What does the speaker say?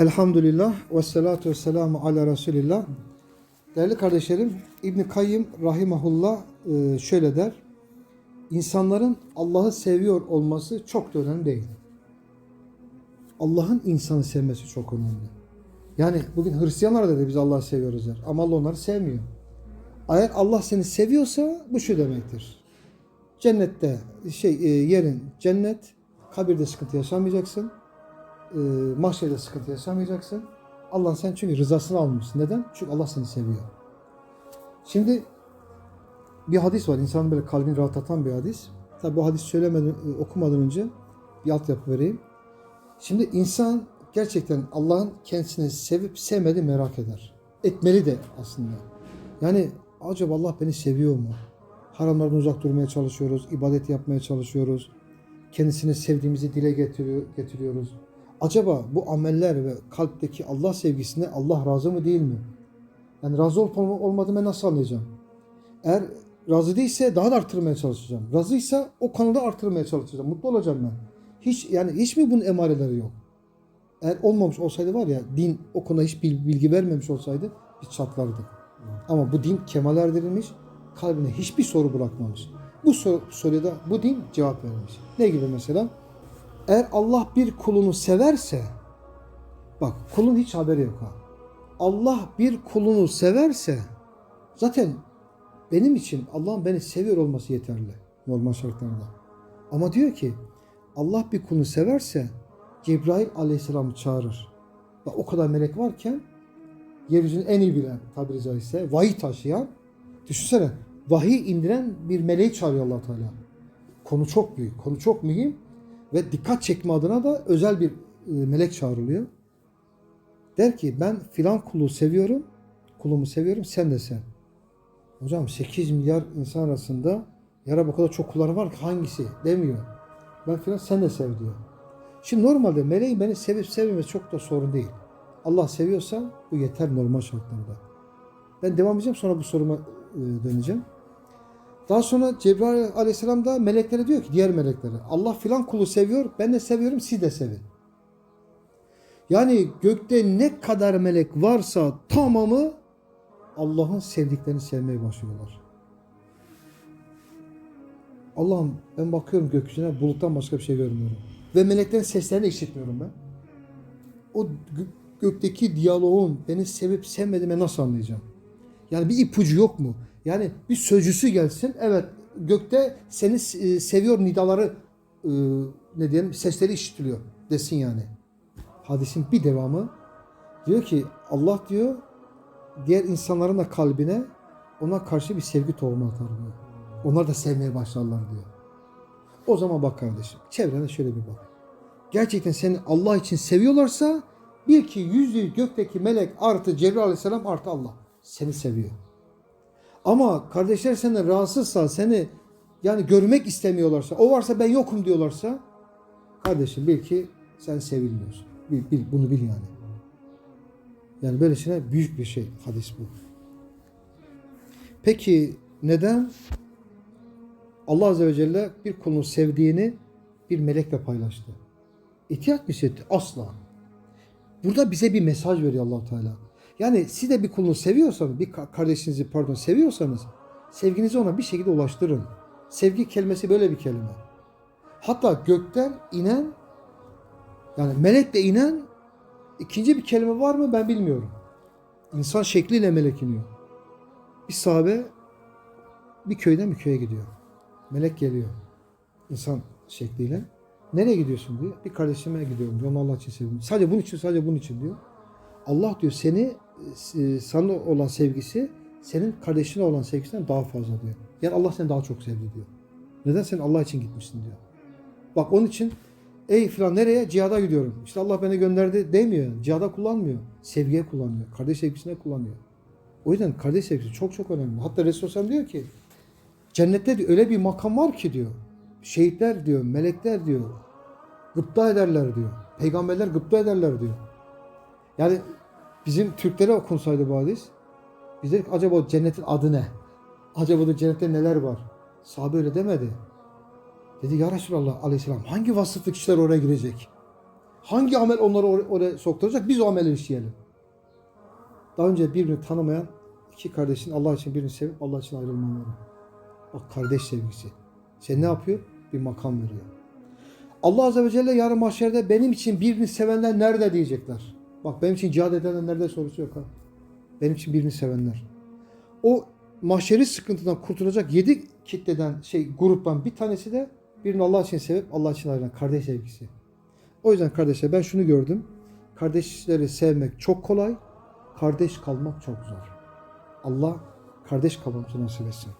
Elhamdülillah ve salatu ve selamu ala Resulillah. Değerli kardeşlerim, İbn Kayyım rahimahullah e, şöyle der. İnsanların Allah'ı seviyor olması çok da önemli değil. Allah'ın insanı sevmesi çok önemli. Yani bugün Hristiyanlar da biz Allah'ı seviyoruz der. Ama Allah onları sevmiyor. Eğer Allah seni seviyorsa bu şu demektir. Cennette şey e, yerin cennet, kabirde sıkıntı yaşamayacaksın. E, mahşerde sıkıntı yaşamayacaksın. Allah sen çünkü rızasını almışsın. Neden? Çünkü Allah seni seviyor. Şimdi bir hadis var. İnsanın böyle kalbini rahatlatan bir hadis. Tabi bu hadis söylemeden, e, okumadan önce bir altyapı vereyim. Şimdi insan gerçekten Allah'ın kendisini sevip sevmediğini merak eder. Etmeli de aslında. Yani acaba Allah beni seviyor mu? Haramlardan uzak durmaya çalışıyoruz, ibadet yapmaya çalışıyoruz. Kendisini sevdiğimizi dile getiriyor, getiriyoruz. Acaba bu ameller ve kalpteki Allah sevgisine Allah razı mı değil mi? Yani razı olup olma- olmadığımı nasıl anlayacağım? Eğer razı değilse daha da arttırmaya çalışacağım. Razıysa o konuda arttırmaya çalışacağım. Mutlu olacağım ben. Hiç yani hiç mi bunun emareleri yok? Eğer olmamış olsaydı var ya din o konuda hiç bil- bilgi vermemiş olsaydı biz çatlardık. Ama bu din kemal erdirilmiş, kalbine hiçbir soru bırakmamış. Bu soru, soruya da bu din cevap vermiş. Ne gibi mesela? Eğer Allah bir kulunu severse, bak kulun hiç haberi yok ha. Allah bir kulunu severse, zaten benim için Allah'ın beni seviyor olması yeterli normal şartlarda. Ama diyor ki Allah bir kulunu severse Cebrail aleyhisselamı çağırır. Bak o kadar melek varken yeryüzünü en iyi bilen tabiri caizse vahiy taşıyan düşünsene vahiy indiren bir meleği çağırıyor allah Teala. Konu çok büyük, konu çok mühim ve dikkat çekme adına da özel bir e, melek çağrılıyor. Der ki ben filan kulu seviyorum, kulumu seviyorum sen de sen. Hocam 8 milyar insan arasında yara bu kadar çok kulları var ki hangisi demiyor. Ben filan sen de sev diyor. Şimdi normalde meleğin beni sevip sevmemesi çok da sorun değil. Allah seviyorsa bu yeter normal şartlarda. Ben devam edeceğim sonra bu soruma e, döneceğim. Daha sonra Cebrail aleyhisselam da meleklere diyor ki diğer meleklere Allah filan kulu seviyor ben de seviyorum siz de sevin. Yani gökte ne kadar melek varsa tamamı Allah'ın sevdiklerini sevmeye başlıyorlar. Allah'ım ben bakıyorum gökyüzüne buluttan başka bir şey görmüyorum. Ve meleklerin seslerini işitmiyorum ben. O gö- gökteki diyaloğun beni sevip sevmediğimi nasıl anlayacağım? Yani bir ipucu yok mu? Yani bir sözcüsü gelsin. Evet gökte seni e, seviyor nidaları e, ne diyelim sesleri işitiliyor desin yani. Hadisin bir devamı diyor ki Allah diyor diğer insanların da kalbine ona karşı bir sevgi tohumu atar diyor. Onlar da sevmeye başlarlar diyor. O zaman bak kardeşim çevrene şöyle bir bak. Gerçekten seni Allah için seviyorlarsa bil ki yüzü gökteki melek artı Cebrail aleyhisselam artı Allah seni seviyor. Ama kardeşler senden rahatsızsa seni yani görmek istemiyorlarsa o varsa ben yokum diyorlarsa kardeşim bil ki sen sevilmiyorsun. Bil, bil, bunu bil yani. Yani böylesine büyük bir şey hadis bu. Peki neden Allah Azze ve Celle bir kulunu sevdiğini bir melekle paylaştı? İhtiyat mı hissetti? Asla. Burada bize bir mesaj veriyor allah Teala. Yani siz de bir kulunu seviyorsanız, bir ka- kardeşinizi pardon seviyorsanız sevginizi ona bir şekilde ulaştırın. Sevgi kelimesi böyle bir kelime. Hatta gökten inen yani melekle inen ikinci bir kelime var mı ben bilmiyorum. İnsan şekliyle melek iniyor. Bir sahabe bir köyden bir köye gidiyor. Melek geliyor. İnsan şekliyle. Nereye gidiyorsun diyor. Bir kardeşime gidiyorum diyor. Allah için seviyorum. Sadece bunun için, sadece bunun için diyor. Allah diyor seni sana olan sevgisi senin kardeşine olan sevgisinden daha fazla diyor. Yani Allah seni daha çok sevdi diyor. Neden sen Allah için gitmişsin diyor. Bak onun için ey filan nereye? Cihada gidiyorum. İşte Allah beni gönderdi demiyor. Cihada kullanmıyor. Sevgiye kullanıyor. Kardeş sevgisine kullanıyor. O yüzden kardeş sevgisi çok çok önemli. Hatta Resulullah diyor ki cennette diyor, öyle bir makam var ki diyor. Şehitler diyor, melekler diyor. Gıpta ederler diyor. Peygamberler gıpta ederler diyor. Yani bizim Türklere okunsaydı bu hadis. Biz dedik acaba cennetin adı ne? Acaba da cennette neler var? Sahabe öyle demedi. Dedi ya Resulallah aleyhisselam hangi vasıflı kişiler oraya girecek? Hangi amel onları or- oraya sokturacak? Biz o ameli işleyelim. Daha önce birbirini tanımayan iki kardeşin Allah için birini sevip Allah için ayrılmaları. Bak kardeş sevgisi. Sen ne yapıyor? Bir makam veriyor. Allah Azze ve Celle yarın mahşerde benim için birini sevenler nerede diyecekler. Bak benim için cihad edenler nerede sorusu yok ha. Benim için birini sevenler. O mahşeri sıkıntıdan kurtulacak yedi kitleden şey gruptan bir tanesi de birini Allah için sevip Allah için ayrılan kardeş sevgisi. O yüzden kardeşler ben şunu gördüm. Kardeşleri sevmek çok kolay. Kardeş kalmak çok zor. Allah kardeş kalmamızı nasip etsin.